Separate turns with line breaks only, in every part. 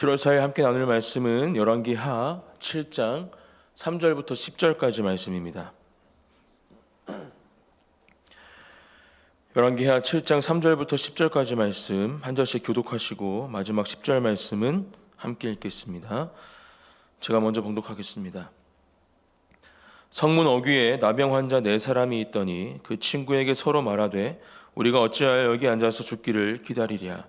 7월 4일 함께 나눌 말씀은 열왕기하 7장 3절부터 10절까지 말씀입니다. 열왕기하 7장 3절부터 10절까지 말씀 한 절씩 교독하시고 마지막 10절 말씀은 함께 읽겠습니다. 제가 먼저 봉독하겠습니다. 성문 어귀에 나병 환자 네 사람이 있더니 그 친구에게 서로 말하되 우리가 어찌하여 여기 앉아서 죽기를 기다리랴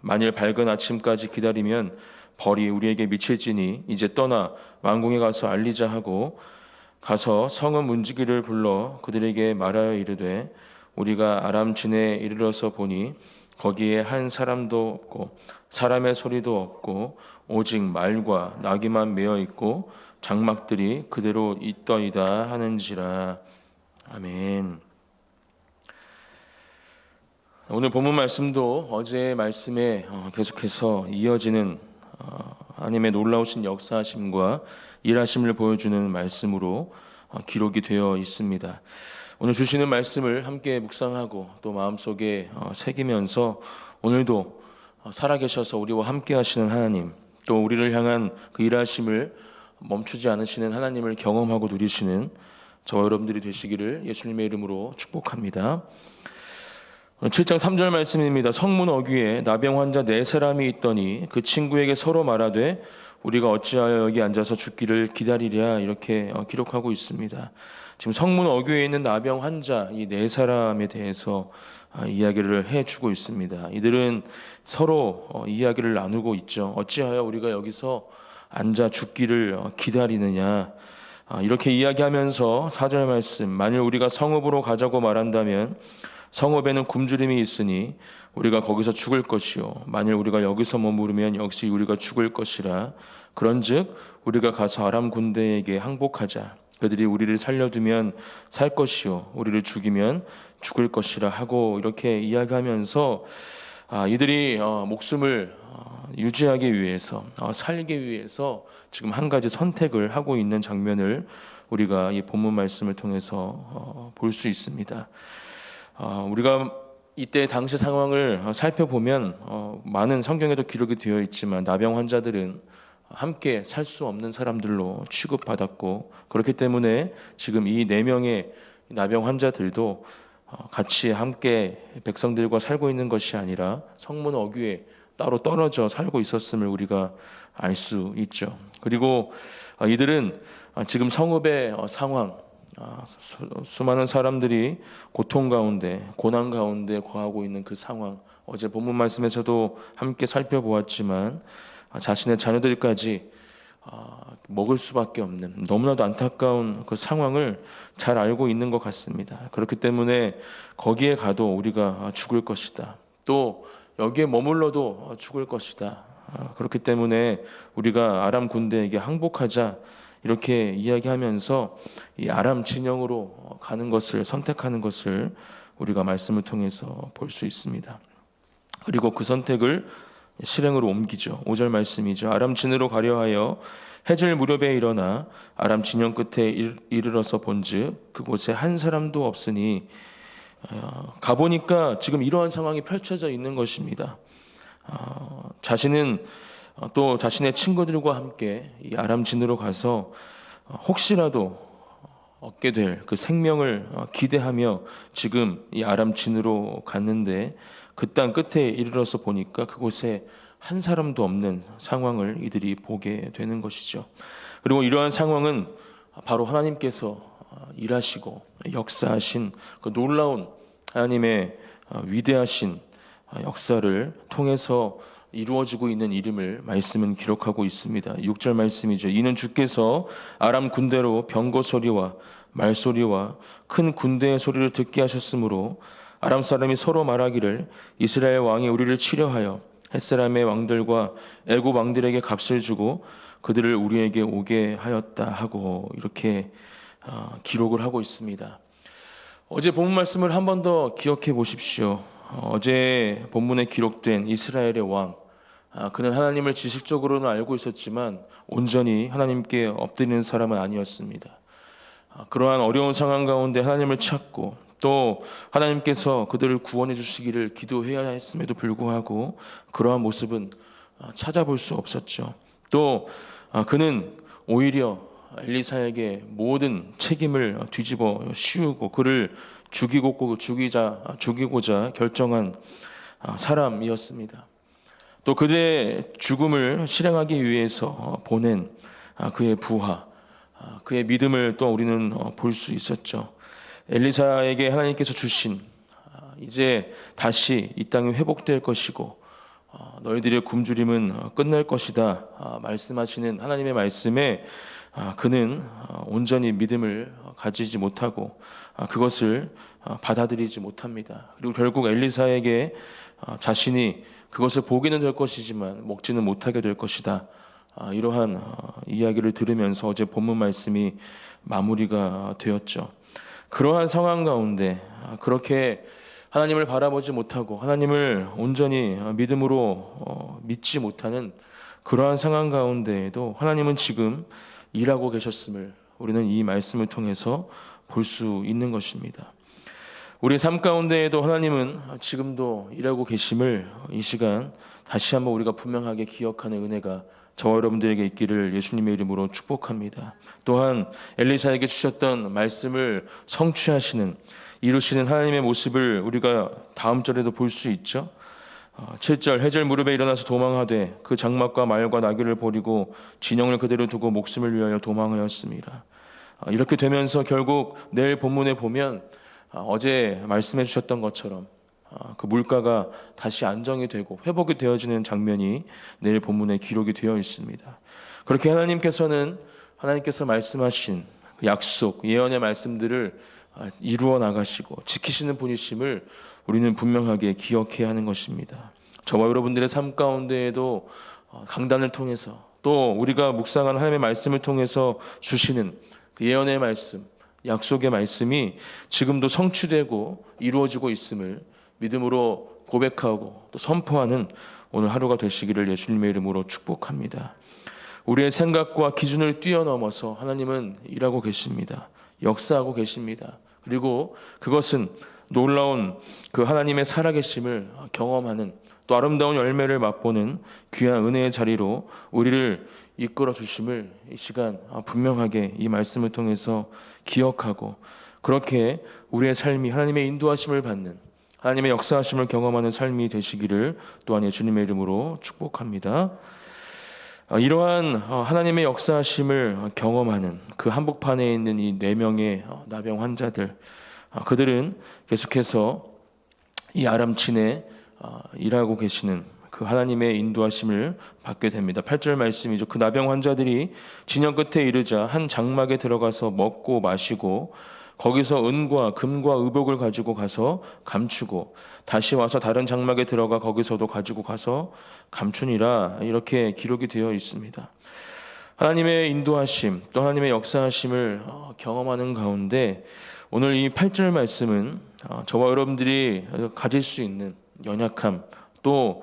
만일 밝은 아침까지 기다리면 벌이 우리에게 미칠지니 이제 떠나 왕궁에 가서 알리자 하고 가서 성읍 문지기를 불러 그들에게 말하여 이르되 우리가 아람 진에 이르러서 보니 거기에 한 사람도 없고 사람의 소리도 없고 오직 말과 나귀만 메어 있고 장막들이 그대로 있더이다 하는지라 아멘. 오늘 본문 말씀도 어제의 말씀에 어, 계속해서 이어지는 어, 하나님의 놀라우신 역사하심과 일하심을 보여주는 말씀으로 어, 기록이 되어 있습니다. 오늘 주시는 말씀을 함께 묵상하고 또 마음속에 새기면서 오늘도 살아계셔서 우리와 함께 하시는 하나님 또 우리를 향한 그 일하심을 멈추지 않으시는 하나님을 경험하고 누리시는 저와 여러분들이 되시기를 예수님의 이름으로 축복합니다. 7장 3절 말씀입니다. 성문 어귀에 나병 환자 네 사람이 있더니 그 친구에게 서로 말하되 우리가 어찌하여 여기 앉아서 죽기를 기다리랴 이렇게 어, 기록하고 있습니다. 지금 성문 어귀에 있는 나병 환자 이 네 사람에 대해서 아, 이야기를 해주고 있습니다. 이들은 서로 어, 이야기를 나누고 있죠. 어찌하여 우리가 여기서 앉아 죽기를 어, 기다리느냐 아, 이렇게 이야기하면서 사절 말씀 만일 우리가 성읍으로 가자고 말한다면 성읍에는 굶주림이 있으니 우리가 거기서 죽을 것이요. 만일 우리가 여기서 머무르면 역시 우리가 죽을 것이라. 그런즉 우리가 가서 아람 군대에게 항복하자. 그들이 우리를 살려두면 살 것이요. 우리를 죽이면 죽을 것이라 하고 이렇게 이야기하면서 아, 이들이 어, 목숨을 어, 유지하기 위해서 어, 살기 위해서 지금 한 가지 선택을 하고 있는 장면을 우리가 이 본문 말씀을 통해서 볼 수 있습니다. 어, 우리가 이때 당시 상황을 살펴보면 어, 많은 성경에도 기록이 되어 있지만 나병 환자들은 함께 살 수 없는 사람들로 취급받았고 그렇기 때문에 지금 이 네 명의 나병 환자들도 어, 같이 함께 백성들과 살고 있는 것이 아니라 성문 어귀에 따로 떨어져 살고 있었음을 우리가 알 수 있죠. 그리고 이들은 지금 성읍의 상황, 아, 수, 많은 사람들이 고통 가운데 고난 가운데 거하고 있는 그 상황 어제 본문 말씀에서도 함께 살펴보았지만 아, 자신의 자녀들까지 아, 먹을 수밖에 없는 너무나도 안타까운 그 상황을 잘 알고 있는 것 같습니다. 그렇기 때문에 거기에 가도 우리가 죽을 것이다. 또 여기에 머물러도 죽을 것이다. 그렇기 때문에 우리가 아람 군대에게 항복하자 이렇게 이야기하면서 이 아람 진영으로 가는 것을 선택하는 것을 우리가 말씀을 통해서 볼 수 있습니다. 그리고 그 선택을 실행으로 옮기죠. 5절 말씀이죠. 아람 진으로 가려 하여 해질 무렵에 일어나 아람 진영 끝에 일- 이르러서 본즉 그곳에 한 사람도 없으니 어, 가보니까 지금 이러한 상황이 펼쳐져 있는 것입니다. 어, 자신은 어, 또 자신의 친구들과 함께 이 아람 진으로 가서 어, 혹시라도 얻게 될 그 생명을 어, 기대하며 지금 이 아람 진으로 갔는데 그 땅 끝에 이르러서 보니까 그곳에 한 사람도 없는 상황을 이들이 보게 되는 것이죠. 그리고 이러한 상황은 바로 하나님께서 어, 일하시고 역사하신 그 놀라운 하나님의 어, 위대하신 어, 역사를 통해서 이루어지고 있는 이름을 말씀은 기록하고 있습니다. 6절 말씀이죠. 이는 주께서 아람 군대로 병거 소리와 말소리와 큰 군대의 소리를 듣게 하셨으므로 아람 사람이 서로 말하기를 이스라엘 왕이 우리를 치려하여 햇사람의 왕들과 애굽 왕들에게 값을 주고 그들을 우리에게 오게 하였다 하고 이렇게 어, 기록을 하고 있습니다. 어제 본문 말씀을 한 번 더 기억해 보십시오. 어, 어제 본문에 기록된 이스라엘의 왕, 아, 그는 하나님을 지식적으로는 알고 있었지만 온전히 하나님께 엎드리는 사람은 아니었습니다. 아, 그러한 어려운 상황 가운데 하나님을 찾고 또 하나님께서 그들을 구원해 주시기를 기도해야 했음에도 불구하고 그러한 모습은 아, 찾아볼 수 없었죠. 또 아, 그는 오히려 엘리사에게 모든 책임을 뒤집어 씌우고 그를 죽이고 죽이자 죽이고자 결정한 아, 사람이었습니다. 또 그들의 죽음을 실행하기 위해서 보낸 아, 그의 부하, 아, 그의 믿음을 또 우리는 어, 볼수 있었죠. 엘리사에게 하나님께서 주신 아, 이제 다시 이 땅이 회복될 것이고 어, 너희들의 굶주림은 어, 끝날 것이다 아, 말씀하시는 하나님의 말씀에 아, 그는 어, 온전히 믿음을 어, 가지지 못하고 아, 그것을 어, 받아들이지 못합니다. 그리고 결국 엘리사에게 어, 자신이 그것을 보기는 될 것이지만 먹지는 못하게 될 것이다. 아, 이러한 어, 이야기를 들으면서 어제 본문 말씀이 마무리가 되었죠. 그러한 상황 가운데 아, 그렇게 하나님을 바라보지 못하고 하나님을 온전히 어, 믿음으로 어, 믿지 못하는 그러한 상황 가운데에도 하나님은 지금 일하고 계셨음을 우리는 이 말씀을 통해서 볼 수 있는 것입니다. 우리 삶 가운데에도 하나님은 지금도 일하고 계심을 이 시간 다시 한번 우리가 분명하게 기억하는 은혜가 저와 여러분들에게 있기를 예수님의 이름으로 축복합니다. 또한 엘리사에게 주셨던 말씀을 성취하시는 이루시는 하나님의 모습을 우리가 다음 절에도 볼 수 있죠. 어, 7절 해절 무릎에 일어나서 도망하되 그 장막과 말과 나귀를 버리고 진영을 그대로 두고 목숨을 위하여 도망하였습니다. 어, 이렇게 되면서 결국 내일 본문에 보면 어, 어제 말씀해 주셨던 것처럼 어, 그 물가가 다시 안정이 되고 회복이 되어지는 장면이 내일 본문에 기록이 되어 있습니다. 그렇게 하나님께서는 하나님께서 말씀하신 그 약속 예언의 말씀들을 아, 이루어 나가시고 지키시는 분이심을 우리는 분명하게 기억해야 하는 것입니다. 저와 여러분들의 삶 가운데에도 어, 강단을 통해서 또 우리가 묵상한 하나님의 말씀을 통해서 주시는 그 예언의 말씀, 약속의 말씀이 지금도 성취되고 이루어지고 있음을 믿음으로 고백하고 또 선포하는 오늘 하루가 되시기를 예수님의 이름으로 축복합니다. 우리의 생각과 기준을 뛰어넘어서 하나님은 일하고 계십니다. 역사하고 계십니다. 그리고 그것은 놀라운 그 하나님의 살아계심을 경험하는 또 아름다운 열매를 맛보는 귀한 은혜의 자리로 우리를 이끌어 주심을 이 시간 분명하게 이 말씀을 통해서 기억하고 그렇게 우리의 삶이 하나님의 인도하심을 받는 하나님의 역사하심을 경험하는 삶이 되시기를 또한 예수님의 이름으로 축복합니다. 어, 이러한 어, 하나님의 역사하심을 경험하는 그 한복판에 있는 이 네 명의 어, 나병 환자들, 어, 그들은 계속해서 이 아람친에 어, 일하고 계시는 그 하나님의 인도하심을 받게 됩니다. 8절 말씀이죠. 그 나병 환자들이 진영 끝에 이르자 한 장막에 들어가서 먹고 마시고 거기서 은과 금과 의복을 가지고 가서 감추고 다시 와서 다른 장막에 들어가 거기서도 가지고 가서 감추니라 이렇게 기록이 되어 있습니다. 하나님의 인도하심 또 하나님의 역사하심을 어, 경험하는 가운데 오늘 이 8절 말씀은 어, 저와 여러분들이 가질 수 있는 연약함 또 어,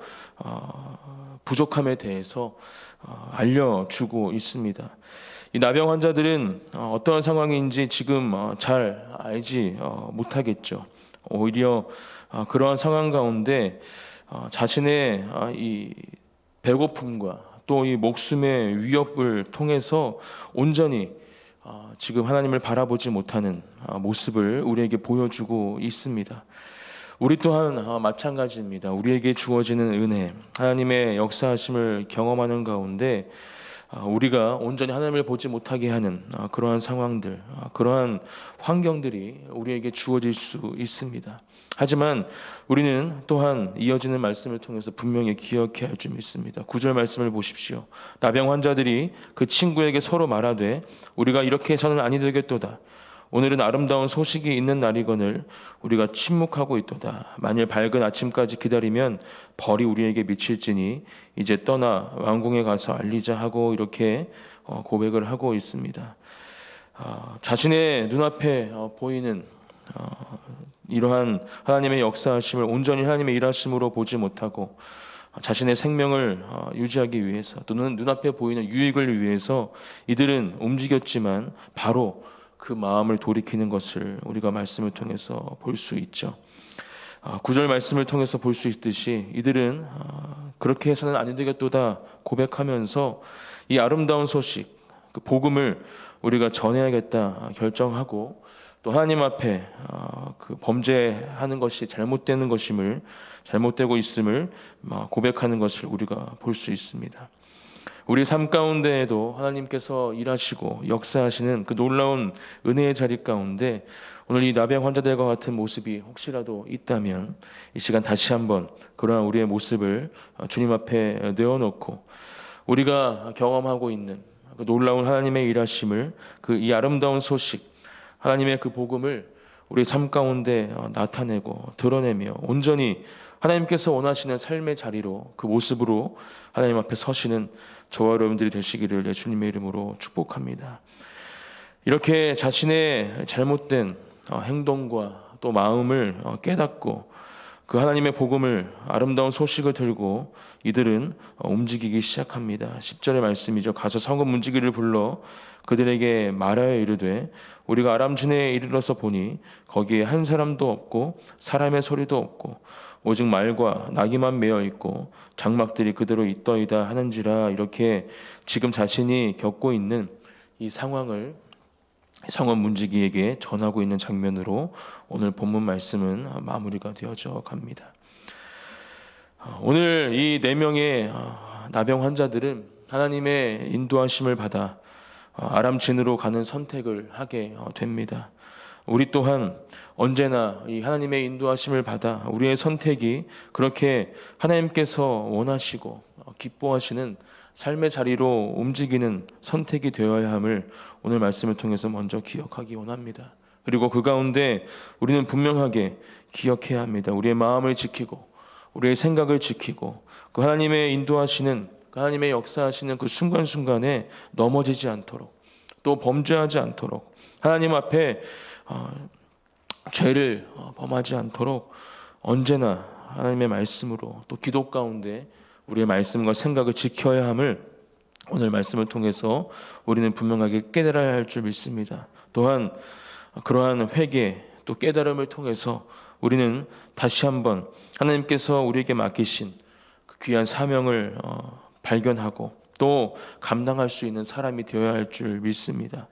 부족함에 대해서 어, 알려주고 있습니다. 이 나병 환자들은 어, 어떠한 상황인지 지금 어, 잘 알지 어, 못하겠죠. 오히려 어, 그러한 상황 가운데 어, 자신의 어, 이 배고픔과 또 이 목숨의 위협을 통해서 온전히 어, 지금 하나님을 바라보지 못하는 어, 모습을 우리에게 보여주고 있습니다. 우리 또한 어, 마찬가지입니다. 우리에게 주어지는 은혜, 하나님의 역사하심을 경험하는 가운데 어, 우리가 온전히 하나님을 보지 못하게 하는 어, 그러한 상황들, 어, 그러한 환경들이 우리에게 주어질 수 있습니다. 하지만 우리는 또한 이어지는 말씀을 통해서 분명히 기억해야 할 점이 있습니다. 구절 말씀을 보십시오. 나병 환자들이 그 친구에게 서로 말하되 우리가 이렇게 해서는 아니 되겠도다. 오늘은 아름다운 소식이 있는 날이거늘 우리가 침묵하고 있도다. 만일 밝은 아침까지 기다리면 벌이 우리에게 미칠지니 이제 떠나 왕궁에 가서 알리자 하고 이렇게 어, 고백을 하고 있습니다. 어, 자신의 눈앞에 어, 보이는 어, 이러한 하나님의 역사하심을 온전히 하나님의 일하심으로 보지 못하고 자신의 생명을 어, 유지하기 위해서 또는 눈앞에 보이는 유익을 위해서 이들은 움직였지만 바로 그 마음을 돌이키는 것을 우리가 말씀을 통해서 볼 수 있죠. 아, 구절 말씀을 통해서 볼 수 있듯이 이들은 아, 그렇게 해서는 안 되겠도다 고백하면서 이 아름다운 소식, 그 복음을 우리가 전해야겠다 결정하고 또 하나님 앞에 아, 그 범죄하는 것이 잘못되는 것임을 잘못되고 있음을 고백하는 것을 우리가 볼 수 있습니다. 우리 삶 가운데에도 하나님께서 일하시고 역사하시는 그 놀라운 은혜의 자리 가운데 오늘 이 나병 환자들과 같은 모습이 혹시라도 있다면 이 시간 다시 한번 그러한 우리의 모습을 주님 앞에 내어놓고 우리가 경험하고 있는 그 놀라운 하나님의 일하심을 그 이 아름다운 소식 하나님의 그 복음을 우리 삶 가운데 나타내고 드러내며 온전히 하나님께서 원하시는 삶의 자리로 그 모습으로 하나님 앞에 서시는 저와 여러분들이 되시기를 예수님의 이름으로 축복합니다. 이렇게 자신의 잘못된 어, 행동과 또 마음을 어, 깨닫고 그 하나님의 복음을 아름다운 소식을 들고 이들은 어, 움직이기 시작합니다. 10절의 말씀이죠. 가서 성읍 문지기를 불러 그들에게 말하여 이르되 우리가 아람진에 이르러서 보니 거기에 한 사람도 없고 사람의 소리도 없고 오직 말과 나귀만 매어 있고 장막들이 그대로 있더이다 하는지라 이렇게 지금 자신이 겪고 있는 이 상황을 성원 문지기에게 전하고 있는 장면으로 오늘 본문 말씀은 마무리가 되어져 갑니다. 오늘 이 네 명의 나병 환자들은 하나님의 인도하심을 받아 아람 진으로 가는 선택을 하게 됩니다. 우리 또한 언제나 이 하나님의 인도하심을 받아 우리의 선택이 그렇게 하나님께서 원하시고 기뻐하시는 삶의 자리로 움직이는 선택이 되어야 함을 오늘 말씀을 통해서 먼저 기억하기 원합니다. 그리고 그 가운데 우리는 분명하게 기억해야 합니다. 우리의 마음을 지키고 우리의 생각을 지키고 그 하나님의 인도하시는 그 하나님의 역사하시는 그 순간순간에 넘어지지 않도록 또 범죄하지 않도록 하나님 앞에 어, 죄를 어, 범하지 않도록 언제나 하나님의 말씀으로 또 기도 가운데 우리의 말씀과 생각을 지켜야 함을 오늘 말씀을 통해서 우리는 분명하게 깨달아야 할 줄 믿습니다. 또한 그러한 회개 또 깨달음을 통해서 우리는 다시 한번 하나님께서 우리에게 맡기신 그 귀한 사명을 어, 발견하고 또 감당할 수 있는 사람이 되어야 할 줄 믿습니다.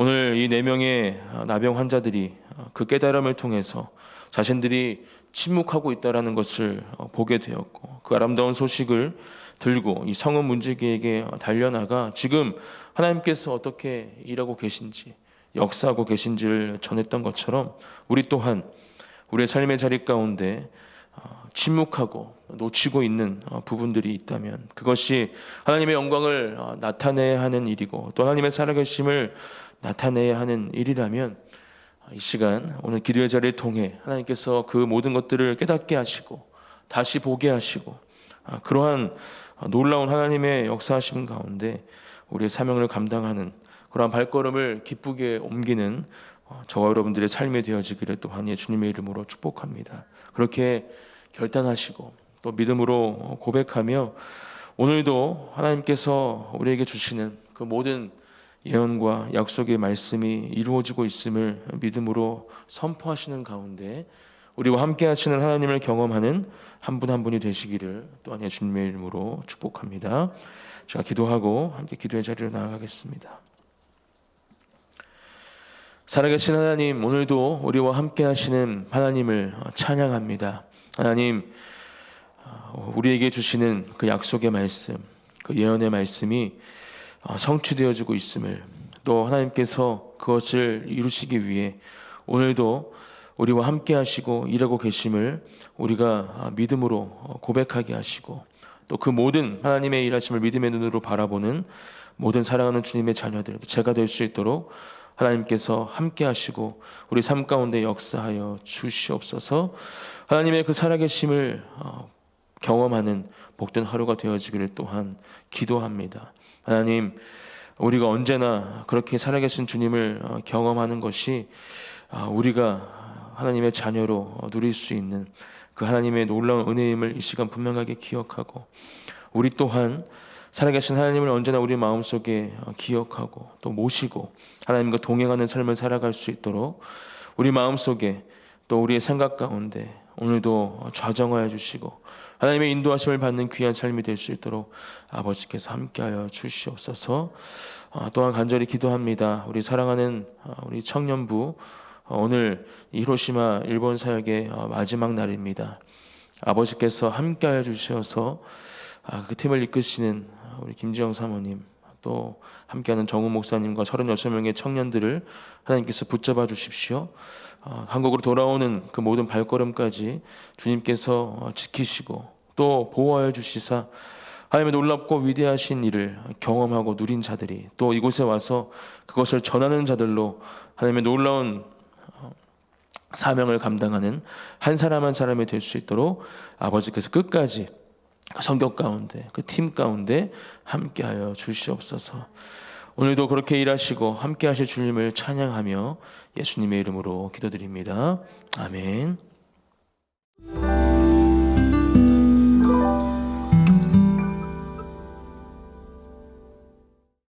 오늘 이 네 명의 나병 환자들이 그 깨달음을 통해서 자신들이 침묵하고 있다라는 것을 보게 되었고 그 아름다운 소식을 들고 이 성은 문지기에게 달려나가 지금 하나님께서 어떻게 일하고 계신지 역사하고 계신지를 전했던 것처럼 우리 또한 우리의 삶의 자리 가운데 침묵하고 놓치고 있는 부분들이 있다면 그것이 하나님의 영광을 나타내야 하는 일이고 또 하나님의 살아계심을 나타내야 하는 일이라면 이 시간 오늘 기도의 자리를 통해 하나님께서 그 모든 것들을 깨닫게 하시고 다시 보게 하시고 아, 그러한 놀라운 하나님의 역사하심 가운데 우리의 사명을 감당하는 그러한 발걸음을 기쁘게 옮기는 어, 저와 여러분들의 삶이 되어지기를 또한 예수님의 이름으로 축복합니다. 그렇게 결단하시고 또 믿음으로 고백하며 오늘도 하나님께서 우리에게 주시는 그 모든 예언과 약속의 말씀이 이루어지고 있음을 믿음으로 선포하시는 가운데 우리와 함께 하시는 하나님을 경험하는 한분한 분이 되시기를 또한 예수님의 이름으로 축복합니다. 제가 기도하고 함께 기도의 자리로 나아가겠습니다. 살아계신 하나님, 오늘도 우리와 함께 하시는 하나님을 찬양합니다. 하나님, 우리에게 주시는 그 약속의 말씀, 그 예언의 말씀이 성취되어지고 있음을 또 하나님께서 그것을 이루시기 위해 오늘도 우리와 함께 하시고 일하고 계심을 우리가 믿음으로 고백하게 하시고 또 그 모든 하나님의 일하심을 믿음의 눈으로 바라보는 모든 사랑하는 주님의 자녀들 제가 될 수 있도록 하나님께서 함께 하시고 우리 삶 가운데 역사하여 주시옵소서 하나님의 그 살아계심을 어, 경험하는 복된 하루가 되어지기를 또한 기도합니다. 하나님, 우리가 언제나 그렇게 살아계신 주님을 어, 경험하는 것이 아, 우리가 하나님의 자녀로 어, 누릴 수 있는 그 하나님의 놀라운 은혜임을 이 시간 분명하게 기억하고 우리 또한 살아계신 하나님을 언제나 우리 마음속에 어, 기억하고 또 모시고 하나님과 동행하는 삶을 살아갈 수 있도록 우리 마음속에 또 우리의 생각 가운데 오늘도 좌정하여 주시고 하나님의 인도하심을 받는 귀한 삶이 될 수 있도록 아버지께서 함께하여 주시옵소서. 어, 또한 간절히 기도합니다. 우리 사랑하는 어, 우리 청년부 어, 오늘 히로시마 일본 사역의 마지막 날입니다. 아버지께서 함께하여 주셔서 아, 그 팀을 이끄시는 우리 김지영 사모님 또 함께하는 정우 목사님과 36명의 청년들을 하나님께서 붙잡아 주십시오. 어, 한국으로 돌아오는 그 모든 발걸음까지 주님께서 어, 지키시고 또 보호하여 주시사 하나님의 놀랍고 위대하신 일을 경험하고 누린 자들이 또 이곳에 와서 그것을 전하는 자들로 하나님의 놀라운 어, 사명을 감당하는 한 사람 한 사람이 될 수 있도록 아버지께서 끝까지 그 성격 가운데 그 팀 가운데 함께하여 주시옵소서. 오늘도 그렇게 일하시고 함께 하실 주님을 찬양하며 예수님의 이름으로 기도드립니다. 아멘.